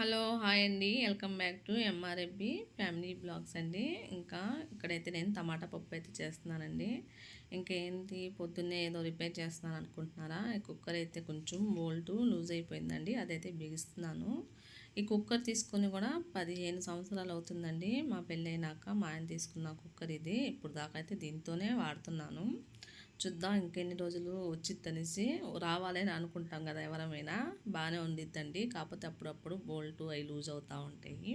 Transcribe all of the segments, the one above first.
Hello hi అండి. Welcome back to MRFB family blogs అండి. ఇంకా ఇక్కడైతే నేను టమాటా పప్పు అయితే చేస్తున్నానండి. ఇంకేంటి పొద్దున్నే ఏదో రిపేర్ చేస్తున్నాను అనుకుంటున్నారా? ఈ కుక్కర్ అయితే కొంచెం బోల్టు లూజ్ అయిపోయిందండి. అదైతే బిగిస్తున్నాను. ఈ కుక్కర్ తీసుకొని కూడా పదిహేను సంవత్సరాలు అవుతుందండి. మా పెళ్ళైనాక మా ఆయన తీసుకున్న కుక్కర్ ఇది. ఇప్పుడు దాకా అయితే దీంతోనే వాడుతున్నాను. చూద్దాం ఇంకెన్ని రోజులు వచ్చిద్దనేసి రావాలని అనుకుంటాం కదా ఎవరమైనా. బాగానే ఉండిద్దండి. కాకపోతే అప్పుడప్పుడు బోల్ట్ అవి లూజ్ అవుతూ ఉంటాయి.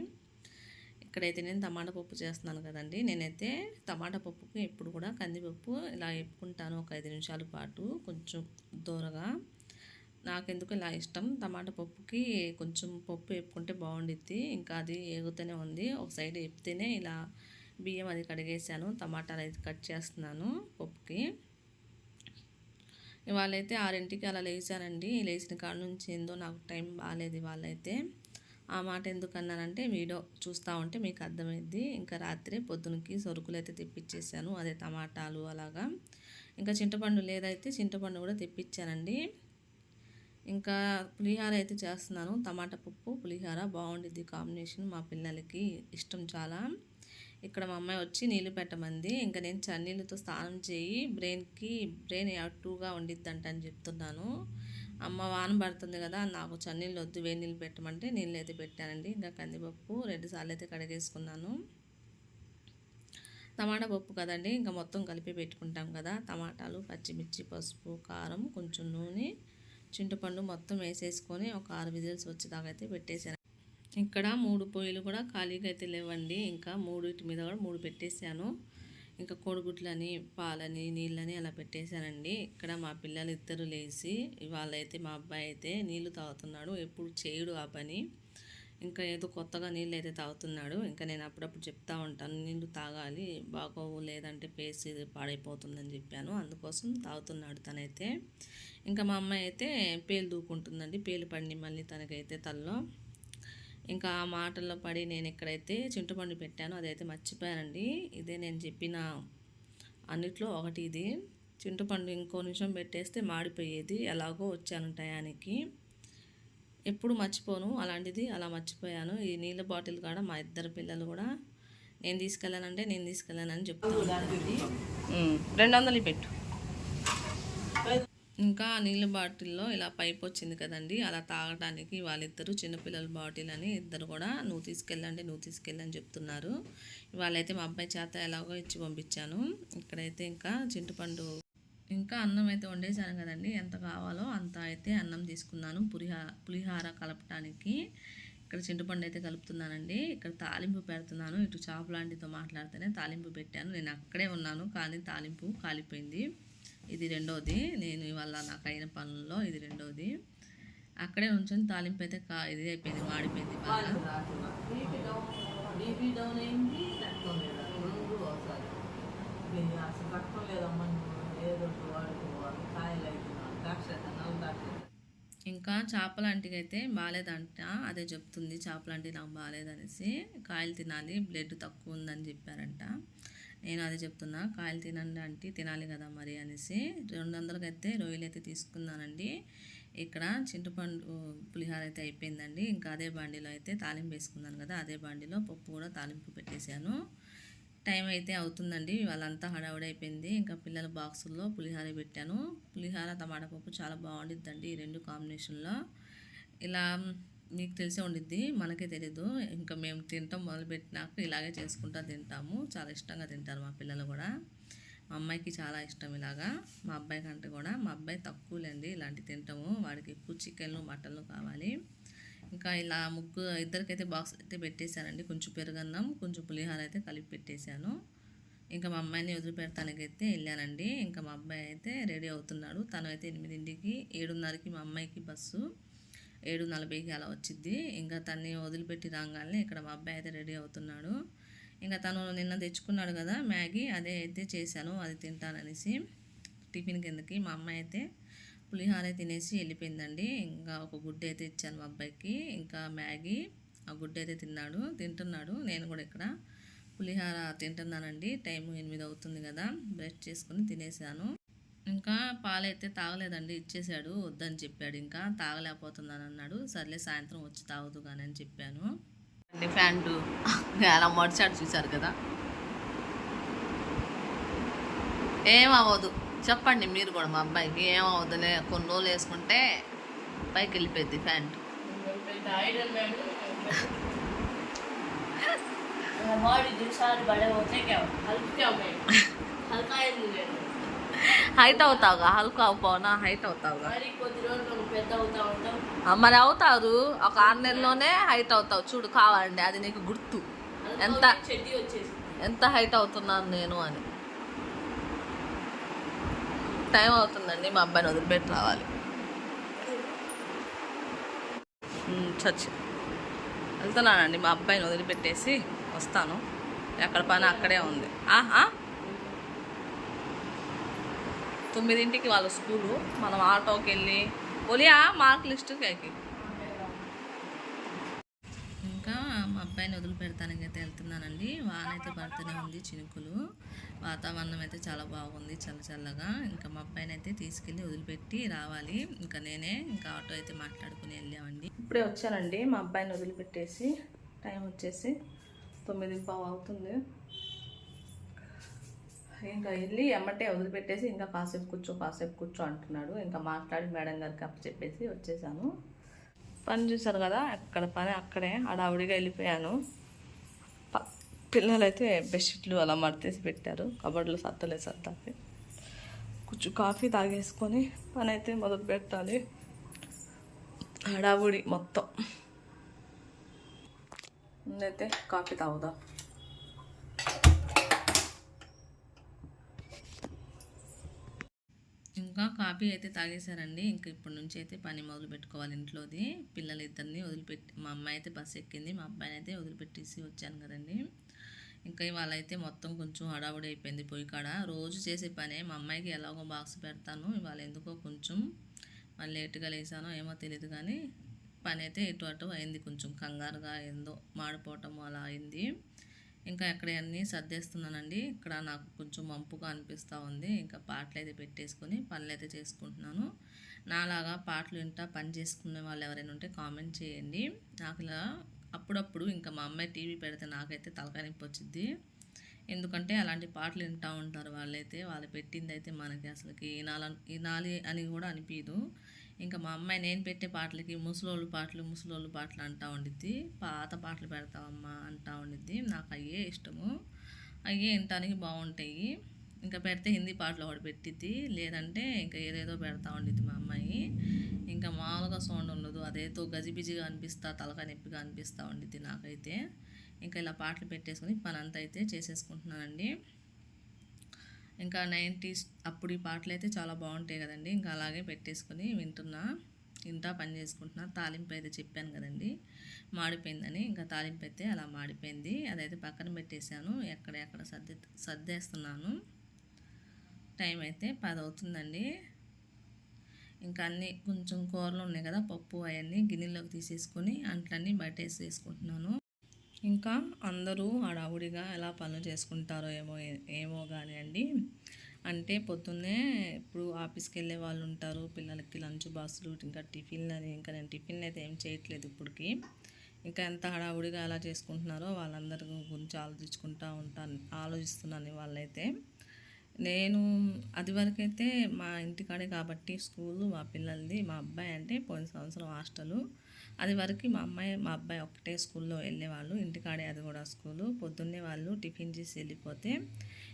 ఇక్కడైతే నేను టమాటా పప్పు చేస్తున్నాను కదండి. నేనైతే టమాటా పప్పుకి ఎప్పుడు కూడా కందిపప్పు ఇలా వేపుకుంటాను ఒక ఐదు నిమిషాల పాటు కొంచెం దూరగా. నాకెందుకు ఇలా ఇష్టం. టమాటా పప్పుకి కొంచెం పప్పు వేపుకుంటే బాగుండిద్ది. ఇంకా అది ఏగుతూనే ఉంది. ఒక సైడ్ వేపితేనే ఇలా బియ్యం అది కడిగేసాను టమాటాలు అయితే కట్ చేస్తున్నాను పప్పుకి. ఇవాళైతే ఆరింటికి అలా లేచానండి. లేచిన కాడ నుంచి ఏందో నాకు టైం బాగాలేదు వాళ్ళైతే ఆ మాట ఎందుకన్నానంటే వీడియో చూస్తూ ఉంటే మీకు అర్థమైంది ఇంకా రాత్రి పొద్దునకి సరుకులు అయితే తెప్పించేసాను అదే టమాటాలు అలాగా. ఇంకా చింతపండు లేదైతే చింతపండు కూడా తెప్పించానండి ఇంకా పులిహార అయితే చేస్తున్నాను. టమాటా పప్పు పులిహార బాగుండిద్ది కాంబినేషన్ మా పిల్లలకి ఇష్టం చాలా. ఇక్కడ మా అమ్మాయి వచ్చి నీళ్ళు పెట్టమంది. ఇంకా నేను చన్నీళ్ళతో స్నానం చేయి బ్రెయిన్కి బ్రెయిన్ యాక్టివ్గా ఉండిద్దంట అని చెప్తున్నాను. అమ్మ వాన పడుతుంది కదా నాకు చన్నీళ్ళు వద్దు వేడి నీళ్ళు పెట్టమంటే నీళ్ళు అయితే పెట్టానండి. ఇంకా కందిపప్పు రెండు సార్లు అయితే కడిగేసుకున్నాను. టమాటా పప్పు కదండి ఇంకా మొత్తం కలిపి పెట్టుకుంటాం కదా. టమాటాలు పచ్చిమిర్చి పసుపు కారం కొంచెం నూనె చింతపండు మొత్తం వేసేసుకొని ఒక ఆరు విజిల్స్ వచ్చేదాకా అయితే పెట్టేసాను ఇక్కడ మూడు పొయ్యిలు కూడా ఖాళీగా అయితే లేవండి. ఇంకా మూడింటి మీద కూడా మూడు పెట్టేశాను. ఇంకా కోడిగుడ్లని పాలని నీళ్ళని అలా పెట్టేశానండి. ఇక్కడ మా పిల్లలు ఇద్దరు లేచి వాళ్ళైతే మా అబ్బాయి అయితే నీళ్ళు తాగుతున్నాడు. ఎప్పుడు చేయడు ఆ పని. ఇంకా ఏదో కొత్తగా నీళ్ళు అయితే తాగుతున్నాడు. ఇంకా నేను అప్పుడప్పుడు చెప్తా ఉంటాను నీళ్ళు తాగాలి బాగోవు లేదంటే పేస్ పాడైపోతుందని చెప్పాను. అందుకోసం తాగుతున్నాడు తనైతే. ఇంకా మా అమ్మాయి అయితే పేలు దూకుంటుందండి. పేలు పడిని మళ్ళీ తనకైతే తల్లో. ఇంకా ఆ మాటల్లో పడి నేను ఇక్కడైతే చింతపండు పెట్టాను అదైతే మర్చిపోయానండి. ఇదే నేను చెప్పిన అన్నిట్లో ఒకటి ఇది చింతపండు ఇంకో నిమిషం పెట్టేస్తే మాడిపోయేది. ఎలాగో వచ్చాను టయానికి. ఎప్పుడు మర్చిపోను. అలాంటిది అలా మర్చిపోయాను. ఈ నీళ్ళ బాటిల్ కూడా మా ఇద్దరు పిల్లలు కూడా నేను తీసుకెళ్ళానంటే నేను తీసుకెళ్ళానని చెప్తాను రెండు వందలు పెట్టు. ఇంకా నీళ్ళ బాటిల్లో ఇలా పైప్ వచ్చింది కదండి అలా తాగడానికి వాళ్ళిద్దరు చిన్నపిల్లల బాటిల్ అని ఇద్దరు కూడా నువ్వు తీసుకెళ్ళండి నువ్వు తీసుకెళ్ళని చెప్తున్నారు. వాళ్ళైతే మా అబ్బాయి చేత ఎలాగో ఇచ్చి పంపించాను. ఇక్కడైతే ఇంకా చింతపండు ఇంకా అన్నం అయితే వండేసాను కదండి ఎంత కావాలో అంత అయితే అన్నం తీసుకున్నాను. పులిహా పులిహార కలపటానికి ఇక్కడ చింతపండు అయితే కలుపుతున్నానండి. ఇక్కడ తాలింపు పెడుతున్నాను. ఇటు చాపు లాంటితో మాట్లాడితేనే తాలింపు పెట్టాను. నేను అక్కడే ఉన్నాను కానీ తాలింపు కాలిపోయింది. ఇది రెండోది. నేను ఇవాళ నాకు అయిన పనుల్లో ఇది రెండోది. అక్కడే ఉంచొని తాలింపు అయితే కా ఇది అయిపోయింది మాడిపోయింది ఇంకా చేపలాంటికి అయితే బాగాలేదంట. అదే చెప్తుంది చేపలాంటి నాకు బాగాలేదనేసి. కాయలు తినాలి బ్లడ్ తక్కువ ఉందని చెప్పారంట. నేను అదే చెప్తున్నా కాయలు తినండి అంటే తినాలి కదా మరి అనేసి. రెండు వందలకి అయితే రొయ్యలు అయితే తీసుకున్నానండి. ఇక్కడ చింతపండు పులిహార అయితే అయిపోయిందండి. ఇంకా అదే బాండీలో అయితే తాలింపు వేసుకున్నాను కదా అదే బాండీలో పప్పు కూడా తాలింపు పెట్టేశాను. టైం అయితే అవుతుందండి వాళ్ళంతా హడావుడైపోయింది ఇంకా పిల్లల బాక్సుల్లో పులిహార పెట్టాను. పులిహార టమాటా పప్పు చాలా బాగుండిద్దండి ఈ రెండు కాంబినేషన్లో. ఇలా మీకు తెలిసే ఉండిద్ది మనకే తెలీదు. ఇంకా మేము తింటాం మొదలుపెట్టినాక ఇలాగే చేసుకుంటా తింటాము. చాలా ఇష్టంగా తింటారు మా పిల్లలు కూడా. మా అమ్మాయికి చాలా ఇష్టం ఇలాగా. మా అబ్బాయి కంటే కూడా. మా అబ్బాయి తక్కువలేండి ఇలాంటివి తింటాము. వాడికి ఎక్కువ చికెన్లు మటన్లు కావాలి. ఇంకా ఇలా ముగ్గు ఇద్దరికైతే బాక్స్ అయితే పెట్టేశానండి కొంచెం పెరుగన్నం కొంచెం పులిహార అయితే కలిపి పెట్టేశాను. ఇంకా మా అమ్మాయిని వదిలిపెడతానికైతే వెళ్ళానండి. ఇంకా మా అబ్బాయి అయితే రెడీ అవుతున్నాడు. తను అయితే ఎనిమిదింటికి ఏడున్నరకి మా అమ్మాయికి బస్సు. ఏడు నలభైకి అలా వచ్చింది ఇంకా తన్ని వదిలిపెట్టి రాగానే ఇక్కడ మా అబ్బాయి అయితే రెడీ అవుతున్నాడు. ఇంకా తను నిన్న తెచ్చుకున్నాడు కదా మ్యాగీ అదే అయితే చేశాను అది తింటాననేసి టిఫిన్ కిందకి మా అమ్మాయి అయితే పులిహార తినేసి వెళ్ళిపోయిందండి. ఇంకా ఒక గుడ్డ అయితే ఇచ్చాను మా అబ్బాయికి. ఇంకా మ్యాగీ ఆ గుడ్డ అయితే తిన్నాడు తింటున్నాడు. నేను కూడా ఇక్కడ పులిహార తింటున్నానండి. టైం ఎనిమిది అవుతుంది కదా బ్రష్ చేసుకుని తినేసాను. ఇంకా పాలైతే తాగలేదండి ఇచ్చేసాడు వద్దని చెప్పాడు. ఇంకా తాగలేకపోతుందని అన్నాడు. సర్లే సాయంత్రం వచ్చి తాగుదు కానీ అని చెప్పాను. అండి ప్యాంటు అలా మడిచాడు చూశారు కదా. ఏమవ్వదు. చెప్పండి మీరు కూడా మా అబ్బాయికి. ఏమవ్వదులే కొన్ని రోజులు వేసుకుంటే పైకి వెళ్ళిపోయింది ప్యాంటు బాడీ చూసారు బడే హల్కా హల్కా హైట్ అవుతావుగా హల్కా అవుపోనా హైట్ అవుతావుగా మరి అవుతారు. ఒక ఆరు నెలల్లోనే హైట్ అవుతావు చూడు కావాలండి అది నీకు గుర్తు. ఎంత ఎంత హైట్ అవుతున్నాను నేను అని. టైం అవుతుందండి మా అబ్బాయిని వదిలిపెట్టి రావాలి. చచ్చి. వెళ్తున్నానండి మా అబ్బాయిని వదిలిపెట్టేసి వస్తాను. ఎక్కడ పని అక్కడే ఉంది. ఆహా తొమ్మిదింటికి వాళ్ళ స్కూలు. మనం ఆటోకి వెళ్ళి ఒలియా మార్క్ లిస్టుకి ఎక్కి ఇంకా మా అబ్బాయిని వదిలిపెడతానికి అయితే వెళ్తున్నానండి. వాన అయితే పడుతూనే ఉంది చినుకులు. వాతావరణం అయితే చాలా బాగుంది చల్ల చల్లగా. ఇంకా మా అబ్బాయిని అయితే తీసుకెళ్ళి వదిలిపెట్టి రావాలి. ఇంకా నేనే ఇంకా ఆటో అయితే మాట్లాడుకుని వెళ్ళామండి. ఇప్పుడే వచ్చానండి. మా అబ్బాయిని వదిలిపెట్టేసి టైం వచ్చేసి తొమ్మిది పావు అవుతుంది. ఇంకా వెళ్ళి ఎమ్మటే వదిలిపెట్టేసి ఇంకా కాసేపు కూర్చో కాసేపు కూర్చో అంటున్నాడు. ఇంకా మాట్లాడి మేడం గారికి అప్పు చెప్పేసి వచ్చేసాను. పని చూశారు కదా అక్కడ పని అక్కడే హడావుడిగా వెళ్ళిపోయాను. పిల్లలైతే బెడ్షీట్లు అలా మడతేసి పెట్టారు. కబడ్లు సత్తలే సత్తాకి కొంచెం కాఫీ తాగేసుకొని పని అయితే మొదలు పెట్టాలి. హడావుడి మొత్తం. ముందైతే కాఫీ తాగుదాం. ఇంకా కాఫీ అయితే తాగేశారండి. ఇంకా ఇప్పటి నుంచి అయితే పని మొదలు పెట్టుకోవాలి ఇంట్లోది. పిల్లలు ఇద్దరిని వదిలిపెట్టి మా అమ్మాయి అయితే బస్సు ఎక్కింది. మా అబ్బాయిని అయితే వదిలిపెట్టేసి వచ్చాను కదండి. ఇంకా ఇవాళ అయితే మొత్తం కొంచెం హడావుడి అయిపోయింది పొయ్యి కాడ. రోజు చేసే పనే మా అమ్మాయికి ఎలాగో బాక్స్ పెడతాను. ఇవాళ ఎందుకో కొంచెం మళ్ళీ లేట్గా లేసానో ఏమో తెలియదు కానీ పని అయితే ఇటు అటు అయింది కొంచెం. కంగారుగా ఏందో మాడిపోవటం అలా అయింది. ఇంకా ఇక్కడ అన్నీ సర్దేస్తున్నానండి. ఇక్కడ నాకు కొంచెం మంపుగా అనిపిస్తూ ఉంది. ఇంకా పాటలు అయితే పెట్టేసుకొని పనులు అయితే చేసుకుంటున్నాను. నాలాగా పాటలు వింటా పని చేసుకునే వాళ్ళు ఎవరైనా ఉంటే కామెంట్ చేయండి. నాకు ఇలా అప్పుడప్పుడు ఇంకా మా అమ్మాయి టీవీ పెడితే నాకైతే తలకాయ వచ్చింది ఎందుకంటే అలాంటి పాటలు వింటూ ఉంటారు వాళ్ళైతే. వాళ్ళు పెట్టింది అయితే మనకి అసలుకి వినాల వినాలి అని కూడా అనిపించదు ఇంకా మా అమ్మాయి నేను పెట్టే పాటలకి ముసలోళ్ళు పాటలు ముసలోళ్ళు పాటలు అంటూ ఉండిద్ది. పాత పాటలు పెడతావమ్మా అంటూ ఉండిద్ది. నాకు అయ్యే ఇష్టము. అయ్యే వినటానికి బాగుంటాయి. ఇంకా పెడితే హిందీ పాటలు ఒకటి పెట్టిద్ది. లేదంటే ఇంకా ఏదేదో పెడతా ఉండిద్ది మా అమ్మాయి. ఇంకా మామూలుగా సౌండ్ ఉండదు. అదేదో గజిబిజిగా అనిపిస్తా తలకాయ నొప్పిగా అనిపిస్తూ ఉండిద్ది నాకైతే. ఇంకా ఇలా పాటలు పెట్టేసుకొని పని అంతా అయితే చేసేసుకుంటున్నానండి. ఇంకా నైంటీస్ అప్పుడు ఈ పాటలు అయితే చాలా బాగుంటాయి కదండి. ఇంకా అలాగే పెట్టేసుకొని వింటున్నా. ఇంటా పని చేసుకుంటున్నా. తాలింపు అయితే చెప్పాను కదండి. మాడిపోయిందని. ఇంకా తాలింపు అయితే అలా మాడిపోయింది. అదైతే పక్కన పెట్టేశాను. ఎక్కడెక్కడ సర్దే సర్ది సర్దేస్తున్నాను. టైం అయితే పది అవుతుందండి ఇంకా అన్నీ కొంచెం కూరలు ఉన్నాయి కదా పప్పు అవన్నీ గిన్నెలోకి తీసేసుకొని అంట్లన్నీ బయట వేసేసుకుంటున్నాను ఇంకా అందరూ హడావుడిగా ఎలా పనులు చేసుకుంటారో ఏమో ఏమో కానీ అండి. అంటే పొద్దున్నే ఇప్పుడు ఆఫీస్కి వెళ్ళే వాళ్ళు ఉంటారు పిల్లలకి లంచ్ బాక్సులు ఇంకా టిఫిన్ అని ఇంకా నేను టిఫిన్ అయితే ఏం చేయట్లేదు ఇప్పటికి. ఇంకా ఎంత హడావుడిగా ఎలా చేసుకుంటున్నారో వాళ్ళందరి గురించి ఆలోచించుకుంటూ ఉంటాను ఆలోచిస్తున్నాను వాళ్ళైతే నేను అది వరకైతే మా ఇంటికాడే కాబట్టి స్కూలు మా పిల్లలది మా అబ్బాయి అంటే పోయిన సంవత్సరం హాస్టలు. అది వరకు మా అమ్మాయి మా అబ్బాయి ఒకటే స్కూల్లో వెళ్ళేవాళ్ళు. ఇంటికాడే అది కూడా స్కూలు. పొద్దున్నే వాళ్ళు టిఫిన్ చేసి వెళ్ళిపోతే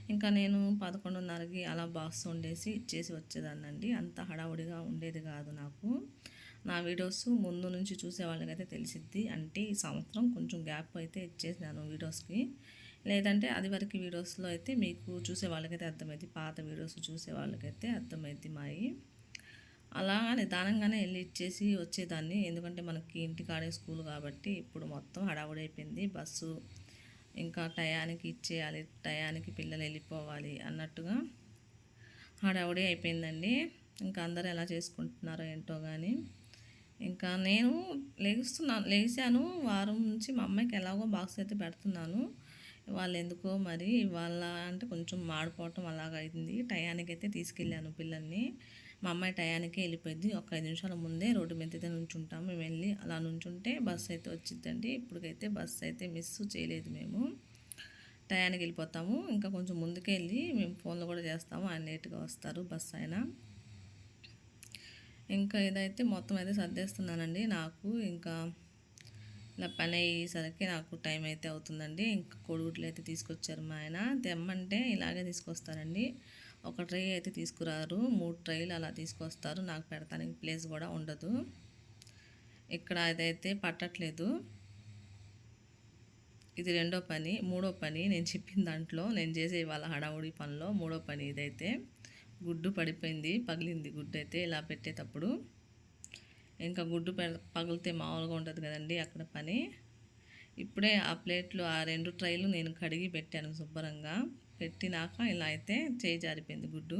ఇంకా నేను పదకొండున్నరకి అలా బాక్స్ వండేసి ఇచ్చేసి వచ్చేదాన్నండి. అంత హడావుడిగా ఉండేది కాదు నాకు. నా వీడియోస్ ముందు నుంచి చూసే వాళ్ళకైతే తెలిసిద్ది. అంటే ఈ సంవత్సరం కొంచెం గ్యాప్ అయితే ఇచ్చేసాను వీడియోస్కి. లేదంటే అది వరకు వీడియోస్లో అయితే మీకు చూసే వాళ్ళకైతే అర్థమైంది పాత వీడియోస్ చూసే వాళ్ళకైతే అర్థమైంది మాయి. అలా నిదానంగానే వెళ్ళి ఇచ్చేసి వచ్చేదాన్ని. ఎందుకంటే మనకి ఇంటికాడే స్కూల్ కాబట్టి ఇప్పుడు మొత్తం హడావుడైపోయింది. బస్సు ఇంకా టయానికి ఇచ్చేయాలి టయానికి పిల్లలు వెళ్ళిపోవాలి అన్నట్టుగా హడావుడి అయిపోయిందండి. ఇంకా అందరూ ఎలా చేసుకుంటున్నారో ఏంటో కానీ ఇంకా నేను లెగుస్తున్నాను లేచాను. వారం నుంచి మా అమ్మాయికి ఎలాగో బాక్స్ అయితే పెడుతున్నాను. వాళ్ళు ఎందుకో మరి వాళ్ళ అంటే కొంచెం మాడిపోవటం అలాగ అయింది టయానికి అయితే తీసుకెళ్ళాను పిల్లల్ని. మా అమ్మాయి టయానికే వెళ్ళిపోయింది. ఒక ఐదు నిమిషాల ముందే రోడ్డు మీద అయితే నుంచుంటాం. మేము వెళ్ళి అలా నుంచుంటే బస్సు అయితే వచ్చిద్దండి ఇప్పటికైతే బస్సు అయితే మిస్ చేయలేదు మేము. టయానికి వెళ్ళిపోతాము. ఇంకా కొంచెం ముందుకే వెళ్ళి మేము ఫోన్లో కూడా చేస్తాము. ఆయన లేట్గా వస్తారు బస్సు ఆయన ఇంకా ఇదైతే మొత్తం అయితే సర్దేస్తున్నానండి నాకు. ఇంకా ఇలా పని అయ్యేసరికి నాకు టైం అయితే అవుతుందండి. ఇంకా కొడుగుట్లు అయితే తీసుకొచ్చారు మా ఆయన. తెమ్మంటే ఇలాగే తీసుకొస్తారండి. ఒక ట్రై అయితే తీసుకురారు. మూడు ట్రైలు అలా తీసుకొస్తారు. నాకు పెడతానికి ప్లేస్ కూడా ఉండదు. ఇక్కడ అదైతే పట్టట్లేదు. ఇది రెండో పని. మూడో పని నేను చెప్పిన దాంట్లో నేను చేసే ఇవాళ హడావుడి పనిలో మూడో పని ఇదైతే. గుడ్డు పడిపోయింది. పగిలింది గుడ్డు అయితే ఇలా పెట్టేటప్పుడు. ఇంకా గుడ్డు పగిలితే మామూలుగా ఉంటుంది కదండి అక్కడ పని. ఇప్పుడే ఆ ప్లేట్లు ఆ రెండు ట్రైలు నేను కడిగి పెట్టాను శుభ్రంగా. పెట్టినాక ఇలా అయితే చేయి జారిపోయింది గుడ్డు.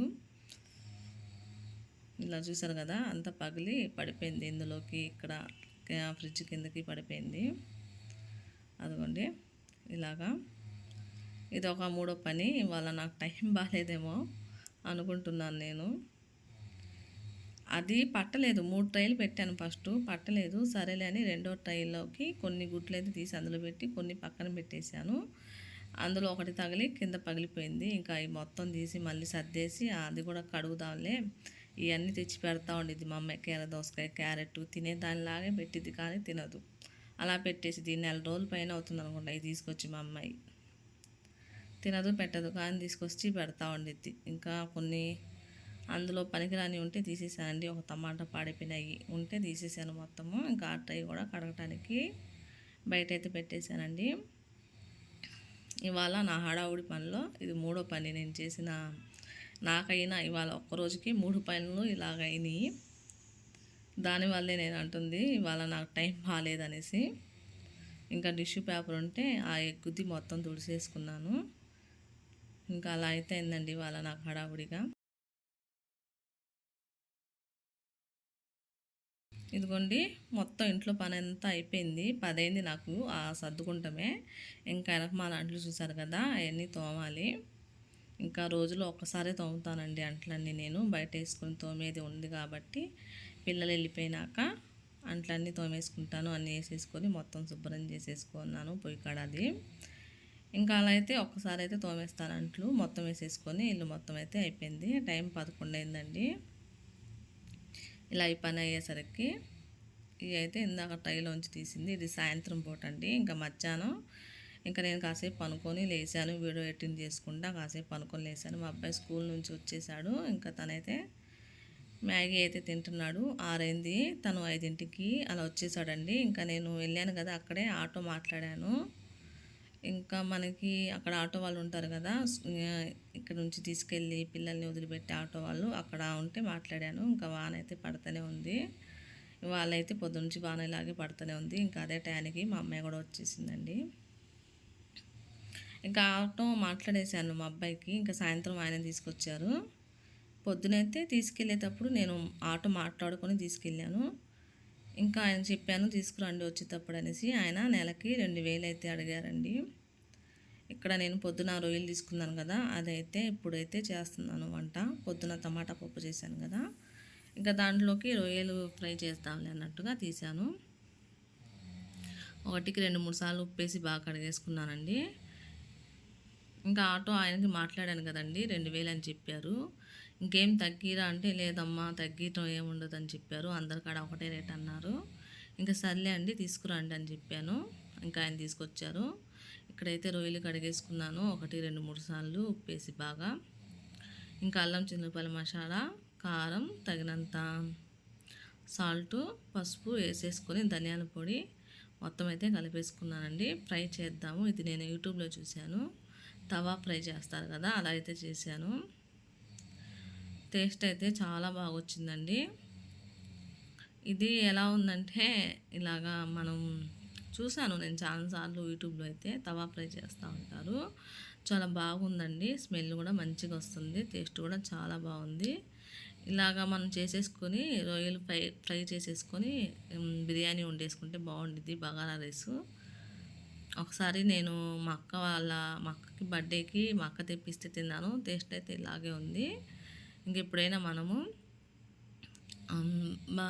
ఇలా చూసారు కదా అంత పగిలి పడిపోయింది ఇందులోకి ఇక్కడ ఫ్రిడ్జ్ కిందకి పడిపోయింది. అదిగోండి ఇలాగా. ఇది ఒక మూడో పని ఇవాళ నాకు టైం బాగాలేదేమో అనుకుంటున్నాను నేను. అది పట్టలేదు. మూడు ట్రైలు పెట్టాను ఫస్ట్. పట్టలేదు. సరేలే అని రెండో ట్రైలోకి కొన్ని గుడ్లు అయితే తీసి అందులో పెట్టి కొన్ని పక్కన పెట్టేశాను. అందులో ఒకటి తగిలి కింద పగిలిపోయింది. ఇంకా అవి మొత్తం తీసి మళ్ళీ సర్దేసి అది కూడా కడుగుదాంలే. ఇవన్నీ తెచ్చి పెడతా ఉండేది మా అమ్మాయి కీర దోసకాయ క్యారెట్ తినే దానిలాగే పెట్టిద్ది కానీ తినదు. అలా పెట్టేసి దీన్ని నెల రోజుల పైన అవుతుంది అనుకుంటా. ఇది తీసుకొచ్చి మా అమ్మాయి. తినదు పెట్టదు కానీ తీసుకొచ్చి పెడతా ఉండిద్ది. ఇంకా కొన్ని అందులో పనికిరాని ఉంటే తీసేసానండి ఒక టమాటా పాడిపోయినాయి ఉంటే తీసేసాను మొత్తము. ఇంకా అట్టయి కూడా కడగటానికి బయట అయితే పెట్టేశానండి. ఇవాళ నా హడావుడి పనిలో ఇది మూడో పని. నేను చేసిన నాకైనా ఇవాళ ఒక్క రోజుకి మూడు పనులు ఇలాగ అయినాయి దానివల్లే నేను అంటుంది ఇవాళ నాకు టైం బాగాలేదనేసి. ఇంకా టిష్యూ పేపర్ ఉంటే ఆ ఎగ్గుద్ది మొత్తం తుడిసేసుకున్నాను. ఇంకా అలా అయితే అయిందండి ఇవాళ నాకు హడావుడిగా. ఇదిగోండి మొత్తం ఇంట్లో పని అంతా అయిపోయింది. పదైంది నాకు ఆ సర్దుకుంటమే. ఇంకా వెనక అంట్లు చూసారు కదా అవన్నీ తోమాలి. ఇంకా రోజులో ఒక్కసారే తోముతానండి అంట్లన్నీ నేను. బయట వేసుకుని తోమేది ఉంది కాబట్టి పిల్లలు వెళ్ళిపోయినాక అంట్లన్నీ తోమేసుకుంటాను. అన్నీ వేసేసుకొని మొత్తం శుభ్రం చేసేసుకున్నాను పొయ్యి కాడ అది. ఇంకా అలా అయితే ఒక్కసారి అయితే తోమేస్తాను అంట్లు. మొత్తం వేసేసుకొని ఇల్లు మొత్తం అయితే అయిపోయింది. టైం పదకొండు అయిందండి. ఇలా ఈ పని అయ్యేసరికి ఇవి అయితే ఇందాక టైలోంచి తీసింది. ఇది సాయంత్రం పూట అండి. ఇంకా మధ్యాహ్నం. ఇంకా నేను కాసేపు పనుకొని లేచాను. వీడియో ఎడిటింగ్ చేసుకుంటా కాసేపు పనుకొని లేచాను. మా అబ్బాయి స్కూల్ నుంచి వచ్చేసాడు. ఇంకా తనైతే మ్యాగీ అయితే తింటున్నాడు. ఆరైంది. తను ఐదింటికి అలా వచ్చేసాడండి. ఇంకా నేను వెళ్ళాను కదా అక్కడే. ఆటో మాట్లాడాను. ఇంకా మనకి అక్కడ ఆటో వాళ్ళు ఉంటారు కదా ఇక్కడ నుంచి తీసుకెళ్ళి పిల్లల్ని వదిలిపెట్టి ఆటో వాళ్ళు అక్కడ ఉంటే మాట్లాడాను. ఇంకా వాన అయితే పడుతూనే ఉంది. వాళ్ళైతే పొద్దు నుంచి వాన ఇలాగే పడుతూనే ఉంది. ఇంకా అదే టైంకి మా అమ్మాయి కూడా వచ్చేసిందండి. ఇంకా ఆటో మాట్లాడేశాను మా అబ్బాయికి. ఇంకా సాయంత్రం ఆయన తీసుకొచ్చారు. పొద్దునైతే తీసుకెళ్ళేటప్పుడు నేను ఆటో మాట్లాడుకొని తీసుకెళ్ళాను. ఇంకా ఆయన చెప్పాను తీసుకురండి వచ్చేటప్పుడు అనేసి ఆయన నెలకి రెండు వేలు అయితే అడిగారండి. ఇక్కడ నేను పొద్దున రొయ్యలు తీసుకున్నాను కదా అదైతే ఇప్పుడైతే చేస్తున్నాను వంట. పొద్దున టమాటా పప్పు చేశాను కదా ఇంకా దాంట్లోకి రొయ్యలు ఫ్రై చేస్తాంలే అన్నట్టుగా తీశాను. ఒకటికి రెండు మూడు సార్లు ఉప్పేసి బాగా కడిగేసుకున్నానండి. ఇంకా ఆటో ఆయనకి మాట్లాడాను కదండి రెండు వేలు అని చెప్పారు. ఇంకేం తగ్గిరా అంటే లేదమ్మా తగ్గిటం ఏముండదు అని చెప్పారు. అందరికాడ ఒకటే రేట్ అన్నారు. ఇంకా సర్లే అండి తీసుకురండి అని చెప్పాను. ఇంకా ఆయన తీసుకొచ్చారు. ఇక్కడైతే రొయ్యలు కడిగేసుకున్నాను. ఒకటి రెండు మూడు సార్లు ఉప్పేసి బాగా. ఇంకా అల్లం చింతపల్లి మసాలా కారం తగినంత సాల్టు పసుపు వేసేసుకొని ధనియాల పొడి మొత్తం అయితే కలిపేసుకున్నానండి. ఫ్రై చేద్దాము. ఇది నేను యూట్యూబ్లో చూశాను. తవా ఫ్రై చేస్తారు కదా అలా అయితే చేశాను. టేస్ట్ అయితే చాలా బాగా వచ్చిందండి ఇది ఎలా ఉందంటే ఇలాగా మనం చూశాను నేను చాలాసార్లు యూట్యూబ్లో అయితే తవా ఫ్రై చేస్తూ ఉంటారు. చాలా బాగుందండి. స్మెల్ కూడా మంచిగా వస్తుంది. టేస్ట్ కూడా చాలా బాగుంది. ఇలాగా మనం చేసేసుకొని రొయ్యలు ఫ్రై ఫ్రై చేసేసుకొని బిర్యానీ వండేసుకుంటే బాగుండిద్ది బగారా రైస్. ఒకసారి నేను మా అక్క వాళ్ళ మా అక్కకి బర్త్డేకి మా అక్క తెప్పిస్తే తిన్నాను. టేస్ట్ అయితే ఇలాగే ఉంది. ఇంక ఎప్పుడైనా మనము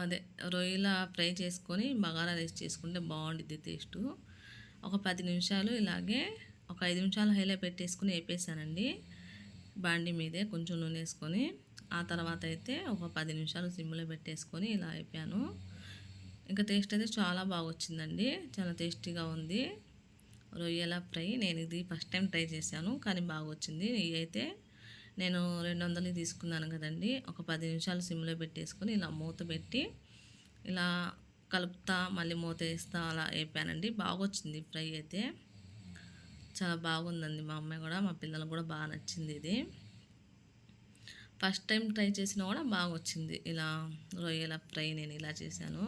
అదే రొయ్యల ఫ్రై చేసుకొని బగారా రైస్ చేసుకుంటే బాగుంటుంది టేస్ట్. ఒక పది నిమిషాలు ఇలాగే ఒక ఐదు నిమిషాలు హైలో పెట్టేసుకుని వేపేసానండి. బాండి మీదే కొంచెం నూనె వేసుకొని ఆ తర్వాత అయితే ఒక పది నిమిషాలు సిమ్లో పెట్టేసుకొని ఇలా అయిపోయాను ఇంకా టేస్ట్ అయితే చాలా బాగా వచ్చిందండి. చాలా టేస్టీగా ఉంది. రొయ్యల ఫ్రై నేను ఇది ఫస్ట్ టైం ట్రై చేశాను కానీ బాగా వచ్చింది. ఇవి అయితే నేను రెండు వందలు తీసుకున్నాను కదండి. ఒక పది నిమిషాలు సిమ్లో పెట్టేసుకొని ఇలా మూత పెట్టి ఇలా కలుపుతా మళ్ళీ మూత వేస్తా అలా వేపానండి. బాగా వచ్చింది ఫ్రై అయితే. చాలా బాగుందండి మా అమ్మాయి కూడా మా పిల్లలకు కూడా బాగా నచ్చింది ఇది. ఫస్ట్ టైం ట్రై చేసినా కూడా బాగా వచ్చింది ఇలా రొయ్యల ఫ్రై నేను ఇలా చేశాను.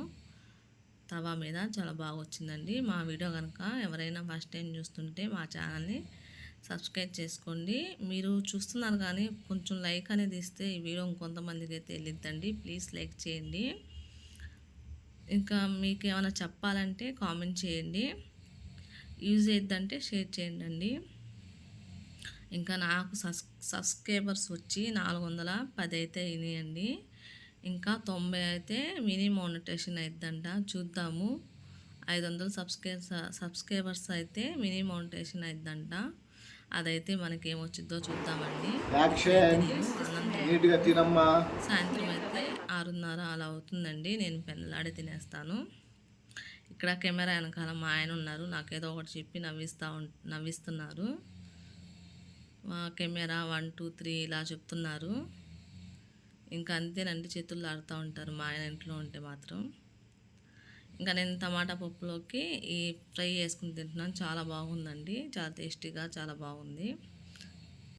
తవా మీద చాలా బాగా వచ్చిందండి మా వీడియో కనుక ఎవరైనా ఫస్ట్ టైం చూస్తుంటే మా ఛానల్ని సబ్స్క్రైబ్ చేసుకోండి. మీరు చూస్తున్నారు కానీ కొంచెం లైక్ అనేది ఇస్తే ఈ వీడియో ఇంకొంతమందికి అయితే వెళ్ళిద్దండి ప్లీజ్ లైక్ చేయండి. ఇంకా మీకు ఏమైనా చెప్పాలంటే కామెంట్ చేయండి. యూజ్ అయిద్దంటే షేర్ చేయండి ఇంకా నాకు సబ్స్ సబ్స్క్రైబర్స్ వచ్చి నాలుగు వందల పది అయితే అయినాయండి. ఇంకా తొంభై అయితే మినీ మోనిటేషన్ అయిద్దంట. చూద్దాము. ఐదు వందల సబ్స్క్రైబర్స్ సబ్స్క్రైబర్స్ అయితే మినీ మోనిటేషన్ అయిద్దంట. అదైతే మనకి ఏమొచ్చిద్దో చూద్దామండి సాయంత్రం అయితే ఆరున్నర అలా అవుతుందండి. నేను పెళ్ళలాడే తినేస్తాను. ఇక్కడ కెమెరా వెనకాల మా ఆయన ఉన్నారు. నాకేదో ఒకటి చెప్పి నవ్విస్తా నవ్విస్తున్నారు. మా కెమెరా వన్ టూ త్రీ ఇలా చెప్తున్నారు. ఇంకా అంతేనండి చేతులు ఆడుతూ ఉంటారు మా ఆయన ఇంట్లో ఉంటే మాత్రం. ఇంకా నేను టమాటా పప్పులోకి ఈ ఫ్రై చేసుకుని తింటున్నాను. చాలా బాగుందండి. చాలా టేస్టీగా చాలా బాగుంది.